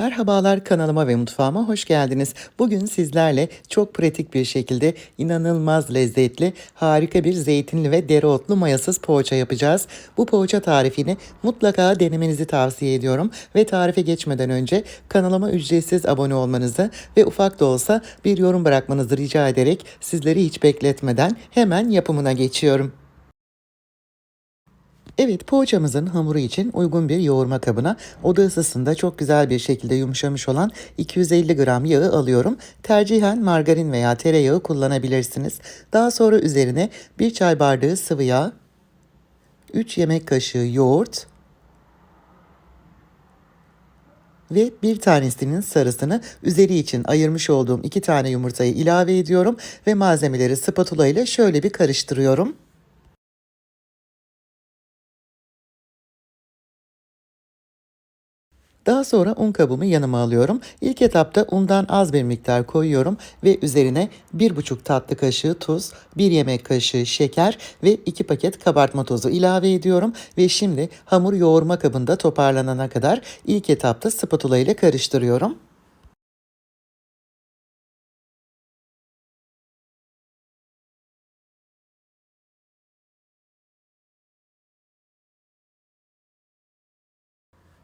Merhabalar kanalıma ve mutfağıma hoş geldiniz. Bugün sizlerle çok pratik bir şekilde inanılmaz lezzetli, harika bir zeytinli ve dereotlu mayasız poğaça yapacağız. Bu poğaça tarifini mutlaka denemenizi tavsiye ediyorum ve tarife geçmeden önce kanalıma ücretsiz abone olmanızı ve ufak da olsa bir yorum bırakmanızı rica ederek sizleri hiç bekletmeden hemen yapımına geçiyorum. Evet poğaçamızın hamuru için uygun bir yoğurma kabına oda ısısında çok güzel bir şekilde yumuşamış olan 250 gram yağı alıyorum. Tercihen margarin veya tereyağı kullanabilirsiniz. Daha sonra üzerine 1 çay bardağı sıvı yağ, 3 yemek kaşığı yoğurt ve bir tanesinin sarısını üzeri için ayırmış olduğum iki tane yumurtayı ilave ediyorum ve malzemeleri spatula ile şöyle bir karıştırıyorum. Daha sonra un kabımı yanıma alıyorum. İlk etapta undan az bir miktar koyuyorum ve üzerine 1,5 tatlı kaşığı tuz, 1 yemek kaşığı şeker ve 2 paket kabartma tozu ilave ediyorum ve şimdi hamur yoğurma kabında toparlanana kadar ilk etapta spatula ile karıştırıyorum.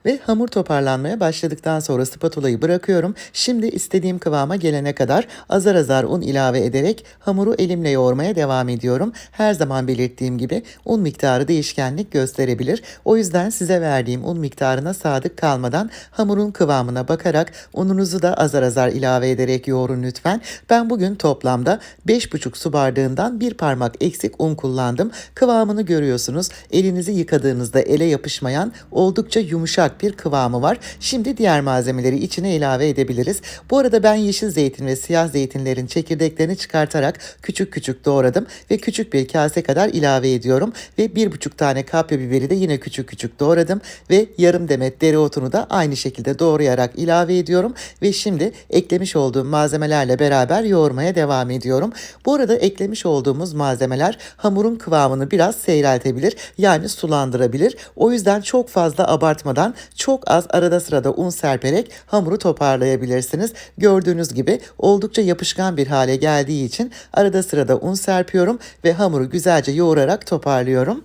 Ve hamur toparlanmaya başladıktan sonra spatulayı bırakıyorum. Şimdi istediğim kıvama gelene kadar azar azar un ilave ederek hamuru elimle yoğurmaya devam ediyorum. Her zaman belirttiğim gibi un miktarı değişkenlik gösterebilir. O yüzden size verdiğim un miktarına sadık kalmadan hamurun kıvamına bakarak ununuzu da azar azar ilave ederek yoğurun lütfen. Ben bugün toplamda 5,5 su bardağından bir parmak eksik un kullandım. Kıvamını görüyorsunuz. Elinizi yıkadığınızda ele yapışmayan oldukça yumuşak bir kıvamı var. Şimdi diğer malzemeleri içine ilave edebiliriz. Bu arada ben yeşil zeytin ve siyah zeytinlerin çekirdeklerini çıkartarak küçük küçük doğradım ve küçük bir kase kadar ilave ediyorum ve bir buçuk tane kapya biberi de yine küçük küçük doğradım ve yarım demet dereotunu da aynı şekilde doğrayarak ilave ediyorum ve şimdi eklemiş olduğum malzemelerle beraber yoğurmaya devam ediyorum. Bu arada eklemiş olduğumuz malzemeler hamurun kıvamını biraz seyreltebilir yani sulandırabilir. O yüzden çok fazla abartmadan çok az arada sırada un serperek hamuru toparlayabilirsiniz. Gördüğünüz gibi oldukça yapışkan bir hale geldiği için arada sırada un serpiyorum ve hamuru güzelce yoğurarak toparlıyorum.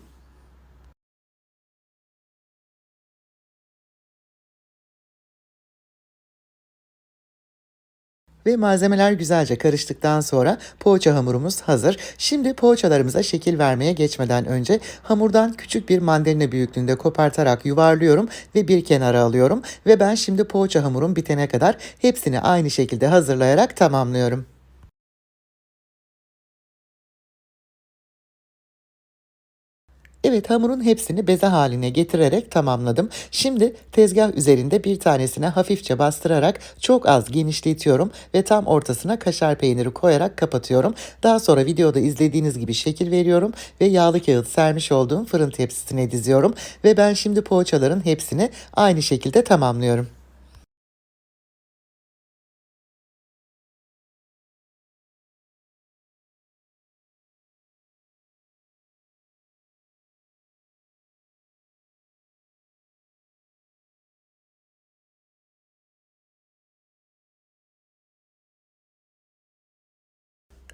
Ve malzemeler güzelce karıştıktan sonra poğaça hamurumuz hazır. Şimdi poğaçalarımıza şekil vermeye geçmeden önce hamurdan küçük bir mandalina büyüklüğünde kopartarak yuvarlıyorum ve bir kenara alıyorum. Ve ben şimdi poğaça hamurum bitene kadar hepsini aynı şekilde hazırlayarak tamamlıyorum. Evet hamurun hepsini beze haline getirerek tamamladım. Şimdi tezgah üzerinde bir tanesine hafifçe bastırarak çok az genişletiyorum ve tam ortasına kaşar peyniri koyarak kapatıyorum. Daha sonra videoda izlediğiniz gibi şekil veriyorum ve yağlı kağıt sermiş olduğum fırın tepsisine diziyorum. Ve ben şimdi poğaçaların hepsini aynı şekilde tamamlıyorum.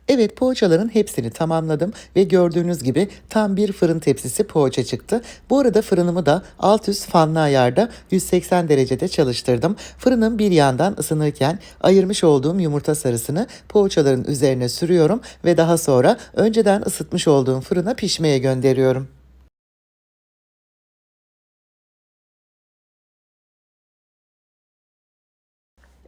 Evet poğaçaların hepsini tamamladım ve gördüğünüz gibi tam bir fırın tepsisi poğaça çıktı. Bu arada fırınımı da alt üst fanlı ayarda 180 derecede çalıştırdım. Fırının bir yandan ısınırken ayırmış olduğum yumurta sarısını poğaçaların üzerine sürüyorum ve daha sonra önceden ısıtmış olduğum fırına pişmeye gönderiyorum.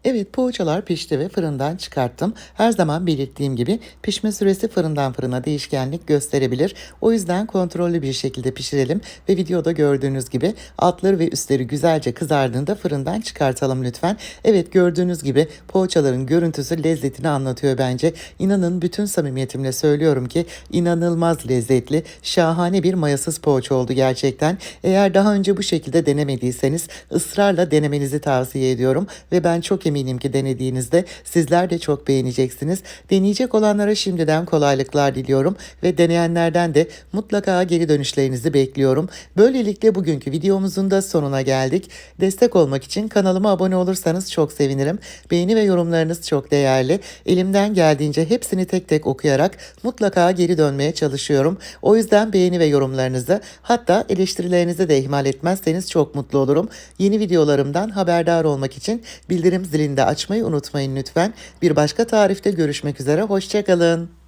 Evet poğaçalar pişti ve fırından çıkarttım. Her zaman belirttiğim gibi pişme süresi fırından fırına değişkenlik gösterebilir. O yüzden kontrollü bir şekilde pişirelim ve videoda gördüğünüz gibi altları ve üstleri güzelce kızardığında fırından çıkartalım lütfen. Evet gördüğünüz gibi poğaçaların görüntüsü lezzetini anlatıyor bence. İnanın bütün samimiyetimle söylüyorum ki inanılmaz lezzetli, şahane bir mayasız poğaça oldu gerçekten. Eğer daha önce bu şekilde denemediyseniz ısrarla denemenizi tavsiye ediyorum ve ben çok eminim ki denediğinizde sizler de çok beğeneceksiniz. Deneyecek olanlara şimdiden kolaylıklar diliyorum ve deneyenlerden de mutlaka geri dönüşlerinizi bekliyorum. Böylelikle bugünkü videomuzun da sonuna geldik. Destek olmak için kanalıma abone olursanız çok sevinirim. Beğeni ve yorumlarınız çok değerli. Elimden geldiğince hepsini tek tek okuyarak mutlaka geri dönmeye çalışıyorum. O yüzden beğeni ve yorumlarınızı hatta eleştirilerinizi de ihmal etmezseniz çok mutlu olurum. Yeni videolarımdan haberdar olmak için bildirim zilini de açmayı unutmayın lütfen. Bir başka tarifte görüşmek üzere. Hoşçakalın.